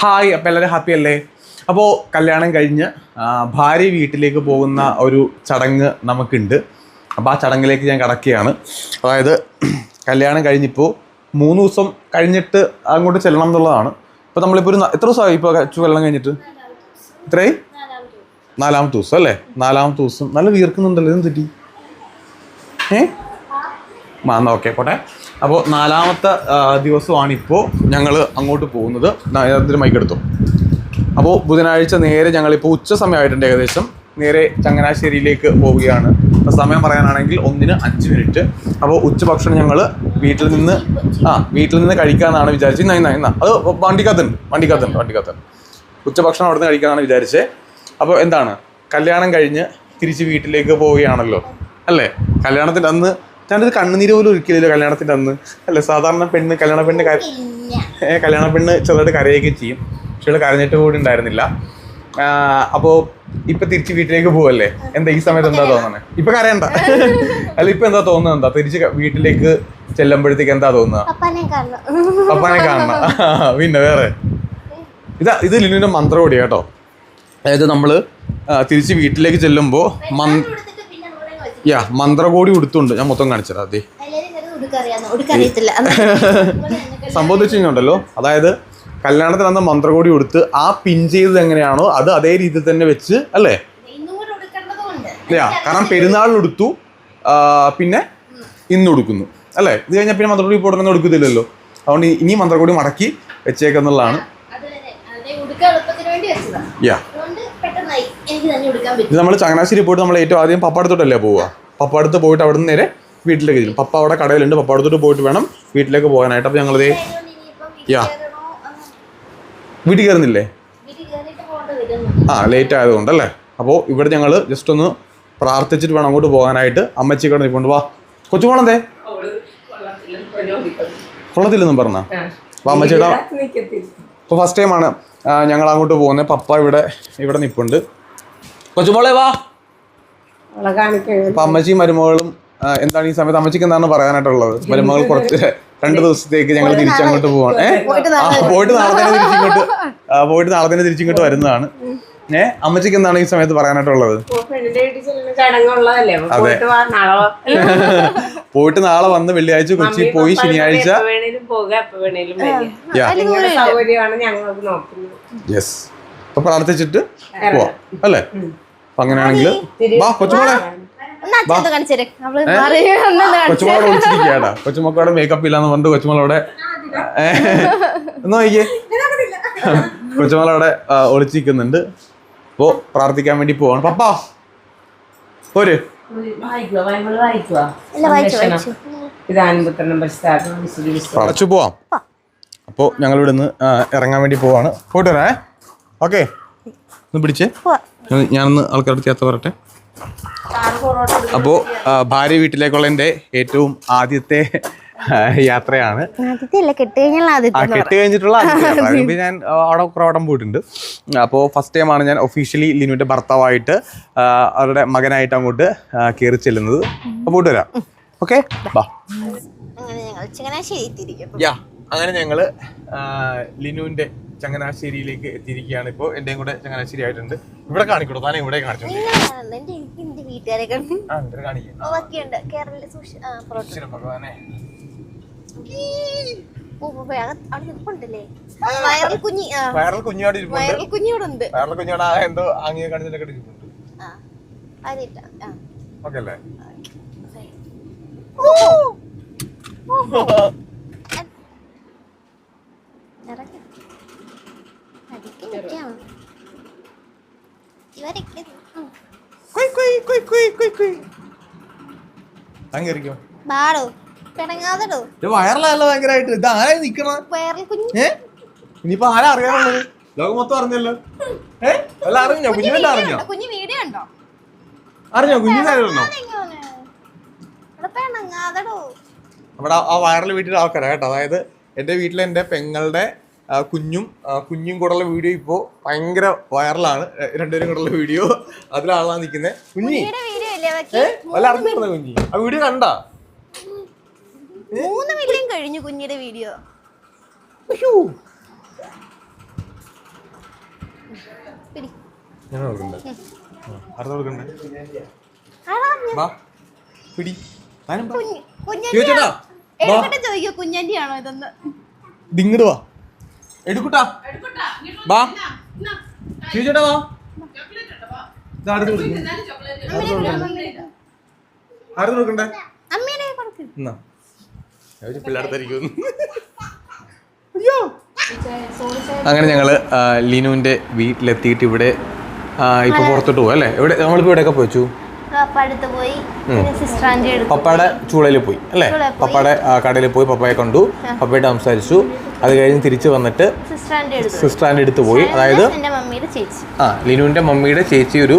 Hi അപ്പം എല്ലാവരും happy അല്ലേ? അപ്പോൾ കല്യാണം കഴിഞ്ഞ് ഭാര്യ വീട്ടിലേക്ക് പോകുന്ന ഒരു ചടങ്ങ് നമുക്കുണ്ട്. അപ്പോൾ ആ ചടങ്ങിലേക്ക് ഞാൻ കടക്കുകയാണ്. അതായത് കല്യാണം കഴിഞ്ഞിപ്പോൾ മൂന്ന് ദിവസം കഴിഞ്ഞിട്ട് അങ്ങോട്ട് ചെല്ലണം എന്നുള്ളതാണ്. ഇപ്പോൾ നമ്മളിപ്പോൾ ഒരു എത്ര ദിവസമായി ഇപ്പോൾ കല്യാണം കഴിഞ്ഞിട്ട്? ഇത്രയും നാലാമത്തെ ദിവസം അല്ലേ? നാലാമത്തെ ദിവസം. നല്ല വീർക്കുന്നുണ്ടല്ലോ ഇതും പറ്റി? ഏ? ആ എന്നാൽ ഓക്കെ പോട്ടെ. അപ്പോൾ നാലാമത്തെ ദിവസമാണ് ഇപ്പോൾ ഞങ്ങൾ അങ്ങോട്ട് പോകുന്നത്. നയതന്ത്ര മൈക്കെടുത്തു അപ്പോൾ ബുധനാഴ്ച നേരെ ഞങ്ങളിപ്പോൾ ഉച്ച സമയമായിട്ടുണ്ട് ഏകദേശം. നേരെ ചങ്ങനാശ്ശേരിയിലേക്ക് പോവുകയാണ്. അപ്പോൾ സമയം പറയാനാണെങ്കിൽ ഒന്നിന് അഞ്ച് മിനിറ്റ്. അപ്പോൾ ഉച്ചഭക്ഷണം ഞങ്ങൾ വീട്ടിൽ നിന്ന് ആ വീട്ടിൽ നിന്ന് കഴിക്കാമെന്നാണ് വിചാരിച്ചത്. ഇന്ന ഇന്ന അത് വണ്ടിക്കകത്തുണ്ട് വണ്ടിക്കകത്തുണ്ട് വണ്ടിക്കകത്തുണ്ട്. ഉച്ചഭക്ഷണം അവിടെ നിന്ന് കഴിക്കാമെന്നാണ് വിചാരിച്ചത് അപ്പോൾ എന്താണ്? കല്യാണം കഴിഞ്ഞ് തിരിച്ച് വീട്ടിലേക്ക് പോവുകയാണല്ലോ. അല്ലേ? കല്യാണത്തിന്റെ അന്ന് ഞാനിത് കണ്ണുനീര് പോലും ഒരിക്കലില്ല കല്യാണത്തിന്റെ അന്ന്. അല്ല സാധാരണ പെണ്ണ് കല്യാണ പെണ്ണ് കല്യാണ പെണ്ണ് ചെറുതായിട്ട് കരയൊക്കെ ചെയ്യും. പക്ഷെ ഇവിടെ കരഞ്ഞിട്ട് കൂടി ഉണ്ടായിരുന്നില്ല. അപ്പോൾ ഇപ്പൊ തിരിച്ച് വീട്ടിലേക്ക് പോവല്ലേ? എന്താ ഈ സമയത്ത് എന്താ തോന്നുന്നത് ഇപ്പൊ കരയണ്ട. അല്ല ഇപ്പൊ എന്താ തോന്നുന്നത്? എന്താ തിരിച്ച് വീട്ടിലേക്ക് ചെല്ലുമ്പോഴത്തേക്ക് എന്താ തോന്നുക? പപ്പാനെ കാണണം. പിന്നെ വേറെ. ഇതാ ഇത് ലിനുവിന്റെ മന്ത്രം കേട്ടോ. അതായത് നമ്മൾ തിരിച്ച് വീട്ടിലേക്ക് ചെല്ലുമ്പോൾ മന്ത് ഉടുത്തിട്ട് പിന്നെ ഇവിടെ അങ്ങ് വെച്ചു. യാ മന്ത്രകോടി ഉടുത്തുണ്ട്. ഞാൻ മൊത്തം കാണിച്ചത് അതെ സംഭവം വെച്ച് കഴിഞ്ഞുണ്ടല്ലോ അതായത് കല്യാണത്തിന് അന്ന് മന്ത്രകോടി കൊടുത്ത് ആ പിൻ ചെയ്തത് എങ്ങനെയാണോ അത് അതേ രീതിയിൽ തന്നെ വെച്ച് അല്ലേ? അല്ലയാ യാ കാരണം പെരുന്നാളിന് എടുത്തു പിന്നെ ഇന്ന് കൊടുക്കുന്നു അല്ലേ? ഇത് കഴിഞ്ഞാൽ പിന്നെ മന്ത്രകോടി ഇപ്പോൾ ഉടനെ എടുക്കത്തില്ലല്ലോ. അതുകൊണ്ട് ഇനി മന്ത്രകോടി മടക്കി വെച്ചേക്കെന്നുള്ളതാണ്. യാ ഇത് നമ്മൾ ചങ്ങനാശ്ശേരി പോയിട്ട് നമ്മൾ ഏറ്റവും ആദ്യം പപ്പാടത്തോട്ടല്ലേ പോവുക? പപ്പാടത്ത് പോയിട്ട് അവിടെ നിന്ന് നേരെ വീട്ടിലേക്ക് ചെല്ലും പപ്പ അവിടെ കടയിലുണ്ട്. പപ്പാടത്തോട്ട് പോയിട്ട് വേണം വീട്ടിലേക്ക് പോകാനായിട്ട്. അപ്പോൾ ഞങ്ങളത് യാ. വീട്ടിൽ കയറുന്നില്ലേ? ആ ലേറ്റ് ആയതുകൊണ്ടല്ലേ അപ്പോൾ ഇവിടെ ഞങ്ങൾ ജസ്റ്റ് ഒന്ന് പ്രാർത്ഥിച്ചിട്ട് വേണം അങ്ങോട്ട് പോകാനായിട്ട്. അമ്മച്ചി കടന്നു കൊണ്ട് വാ. കൊച്ചു പോണതേ കൊള്ളത്തില്ലെന്നും പറഞ്ഞ? വാ അമ്മച്ചിയുടെ ഇപ്പോൾ ഫസ്റ്റ് ടൈമാണ് ഞങ്ങൾ അങ്ങോട്ട് പോകുന്നത് പപ്പ ഇവിടെ ഇവിടെ നിൽപ്പുണ്ട് കൊച്ചുമോളെ വാ. അപ്പം അമ്മച്ചിയും മരുമകളും എന്താണ് ഈ സമയത്ത് അമ്മച്ചിക്ക് എന്താണ് പറയാനായിട്ടുള്ളത്? മരുമകൾ കുറച്ച് രണ്ട് ദിവസത്തേക്ക് ഞങ്ങൾ തിരിച്ചങ്ങോട്ട് പോവാണ് ഏഹ് പോയിട്ട് നാളെ തന്നെ തിരിച്ചിങ്ങോട്ട് പോയിട്ട് നാളെ തന്നെ തിരിച്ചിങ്ങോട്ട് വരുന്നതാണ്. ഏ? അമ്മച്ചിക്ക് എന്താണ് ഈ സമയത്ത് പറയാനായിട്ടുള്ളത്? ഇപ്പൊ പോയിട്ട് നാളെ വന്ന് വെള്ളിയാഴ്ച കൊച്ചി പോയി ശനിയാഴ്ച യെസ് അപ്പൊ പ്രാർത്ഥിച്ചിട്ട് പോവാം അല്ലേ? അപ്പൊ അങ്ങനെയാണെങ്കിൽ വാ കൊച്ചുമോളെ. കൊച്ചുമോളോട് വിളിച്ചിരിക്കുകയാടാ. കൊച്ചുമോക്കോടെ മേക്കപ്പ് ഇല്ലാന്ന് പറഞ്ഞിട്ട് കൊച്ചുമോളോടെ ഒന്ന് നോക്കിയേ. കൊച്ചുമോളവിടെ ഒളിച്ചിരിക്കുന്നുണ്ട്. അപ്പോ പ്രാർത്ഥിക്കാൻ വേണ്ടി പോവാണ്. പപ്പാ പോര്. അടച്ചു പോവാം. അപ്പോൾ ഞങ്ങൾ ഇവിടെ ഇറങ്ങാൻ വേണ്ടി പോവാണ്. പോയിട്ട് വരാ ഓക്കെ. ഒന്ന് പിടിച്ചേ. ഞാൻ- ഞാനൊന്ന് ആൾക്കാരുടെ ചേർത്ത് പറട്ടെ അപ്പോ ഭാര്യ വീട്ടിലേക്കുള്ള എന്റെ ഏറ്റവും ആദ്യത്തെ യാത്രയാണ്. ആദ്യത്തെ അല്ല കെട്ട് കഴിഞ്ഞാൽ ആ ആദ്യത്തെ കെട്ട് കഴിഞ്ഞിട്ടുള്ള ആദ്യത്തെ യാത്ര. അതിന് മുമ്പ് ഞാൻ അവിടെ പ്രവടം പോയിട്ടുണ്ട്. അപ്പോൾ ഫസ്റ്റ് ടൈമാണ് ഞാൻ ഒഫീഷ്യലി ലിനുവിന്റെ ഭർത്താവായിട്ട് അവരുടെ മകനായിട്ട് അങ്ങോട്ട് കയറി ചെല്ലുന്നത്. പോയിട്ട് വരാം. ഓക്കെ അങ്ങനെ ഞങ്ങൾ ലിനുവിന്റെ ചങ്ങനാശ്ശേരിയിലേക്ക് എത്തിയിരിക്കുകയാണ് ഇപ്പോൾ എന്റെയും കൂടെ ചങ്ങനാശ്ശേരി ആയിട്ടുണ്ട്. ഇവിടെ കാണിക്കണോ താനെ ഇവിടെ കാണിച്ചോണ്ട്. കാണിക്കാം. വയറിൽ കുഞ്ഞി ആ. വയറിൽ കുഞ്ഞാട് ഇരിപ്പുണ്ട്. വയറിൽ കുഞ്ഞി ഇവിടെ ഉണ്ട് വയറിൽ കുഞ്ഞാട് എന്തോ ആംഗിയെ അതിട്ട ആ ഓക്കെ അല്ലേ? ഇറങ്ങി. പിണങ്ങാതെടോ ഇത് വയറിലല്ല ഭയങ്കരമായിട്ട് ഇത് ആരായി നിക്കണ? വയറിൽ കുഞ്ഞി. ഏ? ഇനിയിപ്പോ ആരാ അറിയാനുള്ളത്? ലോകം മൊത്തം അറിഞ്ഞല്ലോ. ഏ? അല്ല അറിഞ്ഞോ? കുഞ്ഞു അറിഞ്ഞോ? കുഞ്ഞു വീഡിയോ ഉണ്ടോ? അറിഞ്ഞോ. ഇവിടെ പിണങ്ങാതെടോ നമ്മുടെ ആ വൈറൽ വീട്ടിലെ ആൾക്കാരാ കേട്ടോ. അതായത് എന്റെ വീട്ടിലെ എന്റെ പെങ്ങളുടെ കുഞ്ഞും കുഞ്ഞും കൂടെയുള്ള വീഡിയോ ഇപ്പോൾ ഭയങ്കര വൈറലാണ് രണ്ടുപേരും കൂടെയുള്ള വീഡിയോ അതിലാളാ നിൽക്കുന്നത് കുഞ്ഞി. വല്ല അറിഞ്ഞിരുന്ന കുഞ്ഞി? ആ വീഡിയോ കണ്ടാ? മൂന്ന് മില്യൺ കഴിഞ്ഞു കുഞ്ഞിയുടെ വീഡിയോ. പിടി. ഞാൻ കൊടുക്കണ്ടേ അടുത്ത കൊടുക്കണ്ടേ ആടാ, ഞാൻ? വാ പിടി. താനും വാ. ചോദിച്ചോടാ ചോദിക്കോ ആണോ ഇതെന്ന്? ദിങ്ങട് വാ. എടുക്കൂട്ടാ. വാ. ചോദിച്ചോട്ടാ വാ ഇതാ അടുത്ത് കൊടുക്ക്. അടുത്ത് കൊടുക്കണ്ടേ അമ്മേനെ കൊടുക്ക്. എന്നാ പിള്ളേർത്തായിരിക്കും അങ്ങനെ ഞങ്ങൾ ആ, ലിനുവിന്റെ വീട്ടിലെത്തിയിട്ട് ഇവിടെ ഇപ്പൊ പുറത്തോട്ട് പോകും അല്ലേ? എവിടെ നമ്മളിപ്പോ എവിടെയൊക്കെ പോയിച്ചു? അപ്പൊ പപ്പയുടെ ചൂളയിൽ പോയി അല്ലേ? പപ്പയുടെ കടയിൽ പോയി പപ്പയെ കണ്ടു. പപ്പയായിട്ട് സംസാരിച്ചു. അത് കഴിഞ്ഞ് തിരിച്ചു വന്നിട്ട് സിസ്റ്ററിന്റെ അടുത്ത് പോയി. അതായത് എന്റെ മമ്മിയുടെ ചേച്ചി. ആ ലിനുവിന്റെ മമ്മിയുടെ ചേച്ചി ഒരു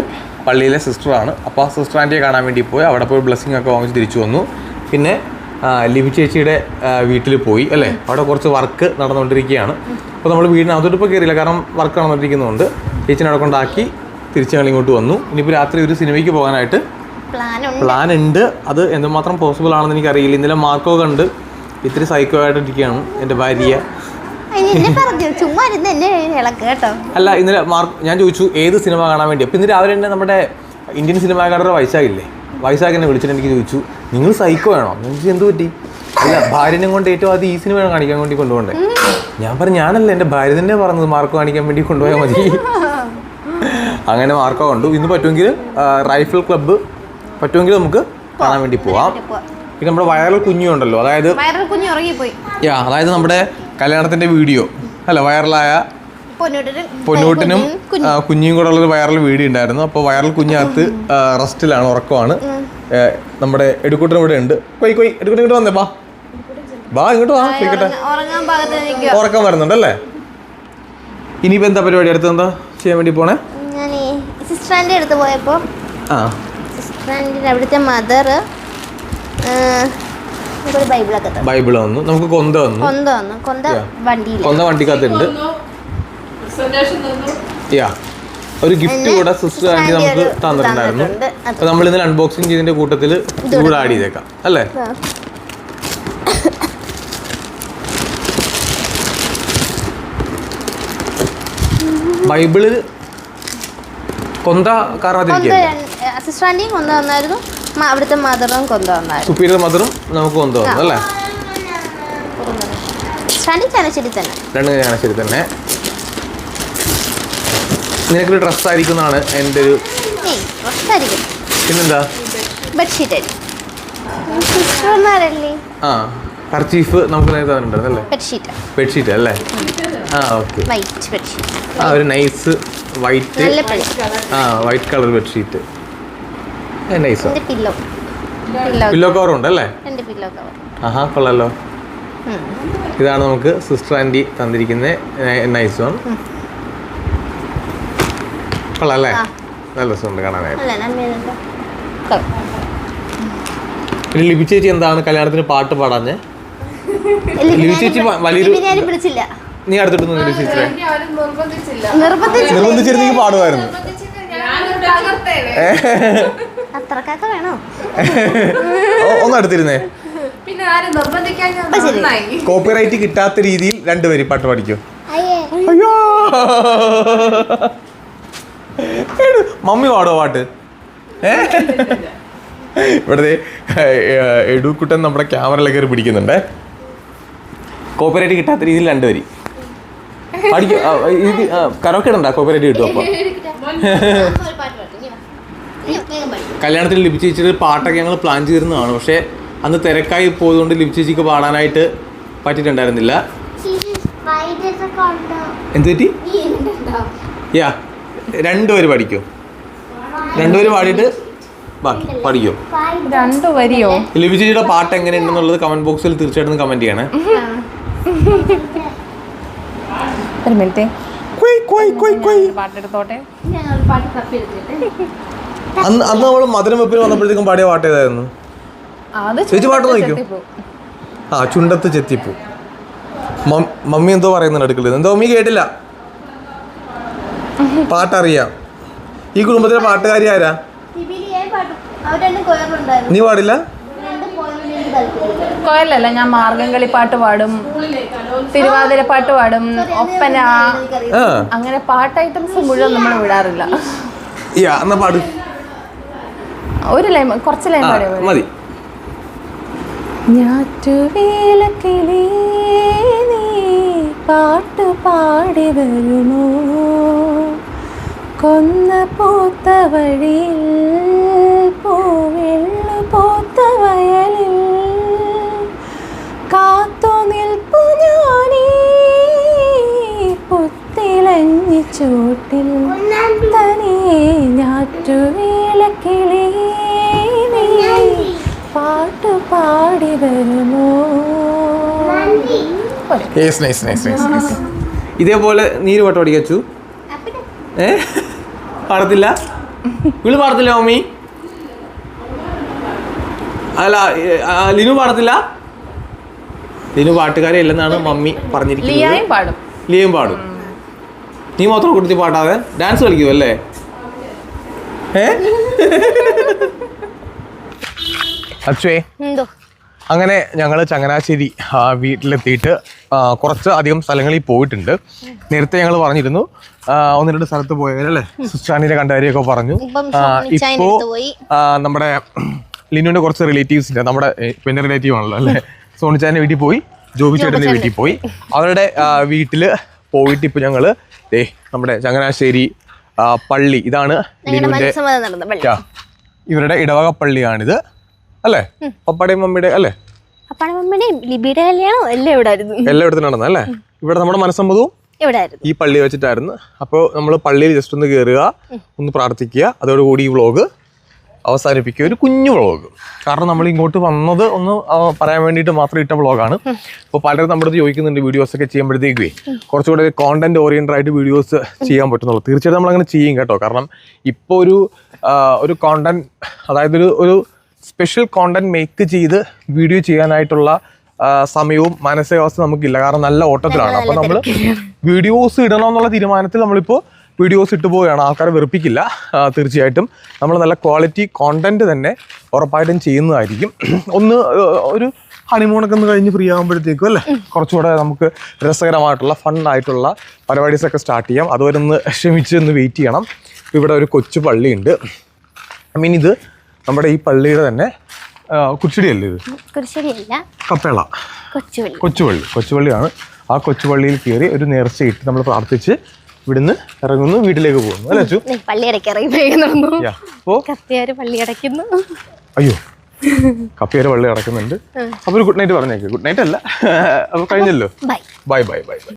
പള്ളിയിലെ സിസ്റ്ററാണ്. അപ്പോൾ ആ സിസ്റ്റർ ആന്റിയെ കാണാൻ വേണ്ടി പോയി. അവിടെ പോയി ബ്ലെസ്സിങ് ഒക്കെ വാങ്ങിച്ച് തിരിച്ചു വന്നു. പിന്നെ ലിബി ചേച്ചിയുടെ വീട്ടിൽ പോയി അല്ലേ? അവിടെ കുറച്ച് വർക്ക് നടന്നുകൊണ്ടിരിക്കുകയാണ്. അപ്പോൾ നമ്മൾ വീടിനകത്തോട്ട് ഇപ്പോൾ കയറിയില്ല കാരണം വർക്ക് നടന്നുകൊണ്ടിരിക്കുന്നതുകൊണ്ട് ചേച്ചിനെ അവിടെ കൊണ്ടാക്കി തിരിച്ച് ഞങ്ങൾ ഇങ്ങോട്ട് വന്നു. ഇനിയിപ്പോൾ രാത്രി ഒരു സിനിമയ്ക്ക് പോകാനായിട്ട് പ്ലാൻ ഉണ്ട് അത് എന്തുമാത്രം പോസിബിൾ ആണെന്ന് എനിക്കറിയില്ല. ഇന്നലെ മാർക്കോ കണ്ട് ഇത്തിരി സൈക്കോ ആയിട്ടിരിക്കുകയാണ് എന്റെ ഭാര്യ. അല്ല ഇന്നലെ മാർക്ക് ഞാൻ ചോദിച്ചു ഏത് സിനിമ കാണാൻ വേണ്ടി? അപ്പം ഇന്ന് രാവിലെ തന്നെ നമ്മുടെ ഇന്ത്യൻ സിനിമാക്കാരുടെ വൈശാഖില്ലേ വൈശാഖ് എന്നെ വിളിച്ചിട്ട് എനിക്ക് ചോദിച്ചു നിങ്ങൾ സൈക്കോ ആണോ? നിങ്ങൾക്ക് എന്ത് പറ്റി? അല്ല ഭാര്യനെ കൊണ്ട് ഏറ്റവും ആദ്യം ഈ സിനിമ കാണിക്കാൻ വേണ്ടി കൊണ്ടുപോകണ്ടേ. ഞാൻ പറഞ്ഞു ഞാനല്ല എന്റെ ഭാര്യ തന്നെ പറഞ്ഞത് മാർക്ക് കാണിക്കാൻ വേണ്ടി കൊണ്ടുപോയാൽ മതി. അങ്ങനെ മാർക്കോ കണ്ടു. ഇന്ന് പറ്റുമെങ്കിൽ റൈഫിൾ ക്ലബ്ബ് പറ്റുമെങ്കിൽ നമുക്ക് കാണാൻ വേണ്ടി പോവാം. പിന്നെ നമ്മുടെ വൈറൽ കുഞ്ഞു ഉണ്ടല്ലോ അതായത് യാ അതായത് നമ്മുടെ കല്യാണത്തിന്റെ വീഡിയോ അല്ല വൈറലായ പൊന്നൂട്ടനും കുഞ്ഞിയും കൂടെ ഉള്ളൊരു വൈറൽ വീഡിയോ ഉണ്ടായിരുന്നു. അപ്പോൾ വൈറൽ കുഞ്ഞകത്ത് റെസ്റ്റിലാണ് ഉറക്കമാണ്. നമ്മുടെ എടുക്കൂട്ടൻ ഇവിടെ ഉണ്ട്. കൊയ് കൊയ് എടുക്കൂട്ടൻ ഇങ്ങോട്ട് വന്നേ ബാ. ബാ ഇങ്ങോട്ട് വാ നിൽക്കുക ഉറക്കം വരുന്നുണ്ടല്ലേ? ഇനിയിപ്പോൾ എന്താ പരിപാടി? അടുത്ത് എന്താ ചെയ്യാൻ വേണ്ടി പോണേ? ആന്റി അടുത്ത് പോയപ്പോൾ ആ. അവിടുത്തെ മദർ ബൈബിളൊക്കെ ബൈബിൾ വന്നു നമുക്ക് കൊന്ത വന്നു കൊന്ത വന്നു കൊന്ത വണ്ടി കൊന്ത വണ്ടിക്കകത്തുണ്ട്. യാ ഒരു ഗിഫ്റ്റ് കൂടെ സിസ്റ്റർ ആന്റി നമുക്ക് തന്നിട്ടുണ്ടായിരുന്നു. അപ്പൊ അപ്പോൾ നമ്മൾ ഇന്നലെ അൺബോക്സിങ് ചെയ്തിന്റെ കൂട്ടത്തിൽ കൂടെ ആഡ് ചെയ്തേക്കാം. അല്ലേ? ബൈബിൾ കൊന്ത സിസ്റ്റർ കൊന്ത വന്നായിരുന്നു അവിടുത്തെ മദറും കൊന്ത വന്നായിരുന്നു സുപ്പീരിയർ മദറും നമുക്ക് കൊന്ത വന്നു അല്ലേ? സിസ്റ്റർ ആന്റി തന്നെ. രണ്ട് ചാനശ്ശേരി തന്നെ. നിനക്കൊരു ഡ്രസ്സ് ആയിരിക്കും എന്റെ ഒരു പിന്നെന്താ? ബെഡ്ഷീറ്റ് ആ കർച്ചീഫ് നമുക്ക് നേരത്തെ തന്നിട്ടുണ്ടായിരുന്നു അല്ലേ? ബെഡ്ഷീറ്റ്. ബെഡ്ഷീറ്റ് അല്ലേ? ആ ഓക്കെ. White bedsheet. ആ ഒരു നൈസ് വൈറ്റ് ആ white colour bedsheet. Nice pillow cover ഉണ്ട് അല്ലേ? എന്റെ പില്ലോ കവർ ആഹാ കൊള്ളാലോ. ഇതാണ് നമുക്ക് സിസ്റ്റർ ആന്റി തന്നിരിക്കുന്ന നൈസ് കൊള്ളാം നല്ല രസമുണ്ട് കാണാനായിട്ട്. ലിപി ചേച്ചി എന്താണ് കല്യാണത്തിന് പാട്ട് പാടാഞ്ഞേ? ലിപി ചേച്ചി വലിയൊരു നീ അടുത്തിട്ട് നിർബന്ധിച്ചിരുന്നെങ്കിൽ പാടുമായിരുന്നു. അത്രക്കൊക്കെ വേണോ? ഒന്ന് അടുത്തിരുന്നേ. പിന്നെ ആരും നിർബന്ധിക്കാൻ അപ്പൊ ശരി. കോപ്പിറൈറ്റ് കിട്ടാത്ത രീതിയിൽ രണ്ടുപേരും പാട്ട് പാടിക്കോ അയ്യോ. മമ്മി പാടോ പാട്ട്? ഏ? ഇവിടുത്തെ എടുക്കുട്ടൻ നമ്മുടെ ക്യാമറയിലെ കയറി പിടിക്കുന്നുണ്ടേ. കോപ്പറേറ്റ് കിട്ടാത്ത രീതിയിൽ വരി. പഠിക്കും ഇത് കരോക്കെ ഇടണ്ട? കോപ്പറേറ്റ് കിട്ടും അപ്പോൾ കല്യാണത്തിൽ ലിപി ചേച്ചിയുടെ പാട്ടൊക്കെ ഞങ്ങൾ പ്ലാൻ ചെയ്തിരുന്നതാണ്. പക്ഷേ അന്ന് തിരക്കായി പോയതുകൊണ്ട് ലിപി ചേച്ചിക്ക് പാടാനായിട്ട് പറ്റിയിട്ടുണ്ടായിരുന്നില്ല. എന്ത് പറ്റി? യാ രണ്ടുപേര് പഠിക്കൂ. രണ്ടുപേര് പാടിയിട്ട് ബാക്കി പഠിക്കൂ. രണ്ടു വരിയോ ചേച്ചിയുടെ പാട്ട് എങ്ങനെയുണ്ടെന്നുള്ളത് കമന്റ് ബോക്സിൽ തീർച്ചയായിട്ടും കമന്റ് ചെയ്യണേ. ഒരു മിനിറ്റ്. പാട്ടെടുത്തോട്ടെ അന്ന് അന്ന് നമ്മൾ മധുരം വെപ്പിന് വന്നപ്പോഴത്തേക്കും പാടിയ പാട്ട് ഏതായിരുന്നു? ചേച്ചി പാട്ട് നോക്കിയോ ആ ചുണ്ടത്ത് ചെത്തിപ്പൂ. മമ്മി എന്തോ പറയുന്നുണ്ട് അടുക്കളയിൽ. എന്തോ മമ്മി കേട്ടില്ല. പാട്ടറിയാം. ഈ കുടുംബത്തിലെ പാട്ടുകാരി ആരാ? നീ പാടില്ല? കൊയലല്ല ഞാൻ മാർഗംകളി പാട്ട് പാടും. തിരുവാതിര പാട്ട് പാടും. ഒപ്പന. ആ. അങ്ങനെ പാട്ട് ഐറ്റംസ് മുഴുവൻ നമ്മൾ വിടാറില്ല. പാട്. ഒരു ലൈൻ കുറച്ച് ലൈൻ മതി. മതി. ഞാറ്റുവേലക്കിളി നീ പാട്ട് പാടി വരുമോ കൊന്ന പൂത്ത വഴിയിൽ പൂവെള്ളു പൂത്ത വയലിൽ കാത്തു നിൽപ്പു ഞാനീ പുത്തിലഞ്ഞി ചൂട്ടിൽ തനിയെ ഞാറ്റുവേലക്കിളി നീ പാട്ട് പാടി വരുമോ yes nice nice nice nice ഇതേപോലെ നീര് പാട്ട് പഠിക്കച്ചു ഏ? പാടത്തില്ല? ഇവൾ പാടത്തില്ല മമ്മി? അല്ല ലിനു പാടത്തില്ല? ലിനു പാട്ടുകാരെ ഇല്ലെന്നാണ് മമ്മി പറഞ്ഞിരിക്കുന്നത്. ലിയും പാടും. നീ മാത്രം കൊടുത്തി പാട്ടാതെ ഡാൻസ് കളിക്കൂ അല്ലേ? ഏ? അച്ഛേ എന്തോ? അങ്ങനെ ഞങ്ങൾ ചങ്ങനാശ്ശേരി വീട്ടിലെത്തിയിട്ട് കുറച്ച് അധികം സ്ഥലങ്ങളിൽ പോയിട്ടുണ്ട്. നേരത്തെ ഞങ്ങൾ പറഞ്ഞിരുന്നു ഒന്ന് രണ്ട് സ്ഥലത്ത് പോയവരല്ലേ? സുസ്റ്റാനിനെ കണ്ട കാര്യമൊക്കെ പറഞ്ഞു. ഇപ്പം നമ്മുടെ ലിനുവിന്റെ കുറച്ച് റിലേറ്റീവ്സ് ഇല്ല. നമ്മുടെ പിന്നെ റിലേറ്റീവ് ആണല്ലോ അല്ലേ? സോണിച്ചാന്റെ വീട്ടിൽ പോയി ജോബി ചേട്ടന്റെ വീട്ടിൽ പോയി. അവരുടെ വീട്ടിൽ വീട്ടിൽ പോയിട്ട് ഇപ്പൊ ഞങ്ങൾ ദേ നമ്മുടെ ചങ്ങനാശ്ശേരി പള്ളി ഇതാണ് ലിനുവിന്റെ ഇവരുടെ ഇടവക പള്ളിയാണിത്. അല്ലേ? പപ്പയുടെയും മമ്മിയുടെ അല്ലേ? അപ്പാടെ മമ്മിയുടെയും ലിബിയുടെ കല്യാണം എല്ലാം ഇവിടെ ആയിരുന്നു. എല്ലായിടത്തും നടന്നത് അല്ലേ? ഇവിടെ നമ്മുടെ മനസ്സമ്മതവും ഈ പള്ളി വെച്ചിട്ടായിരുന്നു. അപ്പോൾ നമ്മൾ പള്ളിയിൽ ജസ്റ്റ് ഒന്ന് കയറുക ഒന്ന് പ്രാർത്ഥിക്കുക. അതോടുകൂടി ഈ വ്ളോഗ് അവസാനിപ്പിക്കുക. ഒരു കുഞ്ഞു വ്ളോഗ്. കാരണം നമ്മൾ ഇങ്ങോട്ട് വന്നത് ഒന്ന് പറയാൻ വേണ്ടിയിട്ട് മാത്രം ഇട്ട വ്ളോഗാണ്. അപ്പോൾ പലരും നമ്മുടെ അടുത്ത് ചോദിക്കുന്നുണ്ട് വീഡിയോസ് ഒക്കെ ചെയ്യുമ്പോഴത്തേക്കേ കുറച്ചുകൂടെ കോണ്ടന്റ് ഓറിയന്റഡ് ആയിട്ട് വീഡിയോസ് ചെയ്യാൻ പറ്റുന്നുള്ളൂ. തീർച്ചയായിട്ടും നമ്മൾ അങ്ങനെ ചെയ്യും കേട്ടോ. കാരണം ഇപ്പോൾ ഒരു ഒരു കോണ്ടന്റ് അതായത് ഒരു ഒരു സ്പെഷ്യൽ കോണ്ടന്റ് മേക്ക് ചെയ്ത് വീഡിയോ ചെയ്യാനായിട്ടുള്ള സമയവും മാനസികാവസ്ഥ നമുക്കില്ല. കാരണം നല്ല ഓട്ടത്തിലാണ്. അപ്പോൾ നമ്മൾ വീഡിയോസ് ഇടണം എന്നുള്ള തീരുമാനത്തിൽ നമ്മളിപ്പോൾ വീഡിയോസ് ഇട്ട് പോവുകയാണ്. ആൾക്കാരെ വെറുപ്പിക്കില്ല. തീർച്ചയായിട്ടും നമ്മൾ നല്ല ക്വാളിറ്റി കോണ്ടന്റ് തന്നെ ഉറപ്പായിട്ടും ചെയ്യുന്നതായിരിക്കും. ഒന്ന് ഒരു ഹണിമൂണൊക്കെ ഒന്ന് കഴിഞ്ഞ് ഫ്രീ ആകുമ്പോഴത്തേക്കും അല്ലേ? കുറച്ചുകൂടെ നമുക്ക് രസകരമായിട്ടുള്ള ഫൺ ആയിട്ടുള്ള പരിപാടീസ് ഒക്കെ സ്റ്റാർട്ട് ചെയ്യാം. അതുവരെ ഒന്ന് ക്ഷമിച്ച് ഒന്ന് വെയിറ്റ് ചെയ്യണം. ഇവിടെ ഒരു കൊച്ചു പള്ളിയുണ്ട്. ഐ മീൻ ഇത് നമ്മുടെ ഈ പള്ളിയുടെ തന്നെ കുച്ചിടിയല്ലേ കുരിശടിയല്ലേ ഇത്? കുരിശടിയല്ല. കപ്പേള. കൊച്ചുപള്ളി കൊച്ചുപള്ളി കൊച്ചുപള്ളിയാണ് ആ കൊച്ചുപള്ളിയിൽ കയറി ഒരു നേർച്ചയിട്ട് നമ്മൾ പ്രാർത്ഥിച്ച് ഇവിടുന്ന് ഇറങ്ങുന്നു വീട്ടിലേക്ക് പോകുന്നു. അല്ലേ അച്ചു? പള്ളിയടയ്ക്ക് ഇറങ്ങി അയ്യോ. കപ്പിയാര് പള്ളി അടക്കുന്നുണ്ട് അപ്പൊ ഒരു ഗുഡ് നൈറ്റ് പറഞ്ഞേക്ക്. ഗുഡ് നൈറ്റ് അല്ല. അപ്പൊ കഴിഞ്ഞല്ലോ. Bye bye bye bye.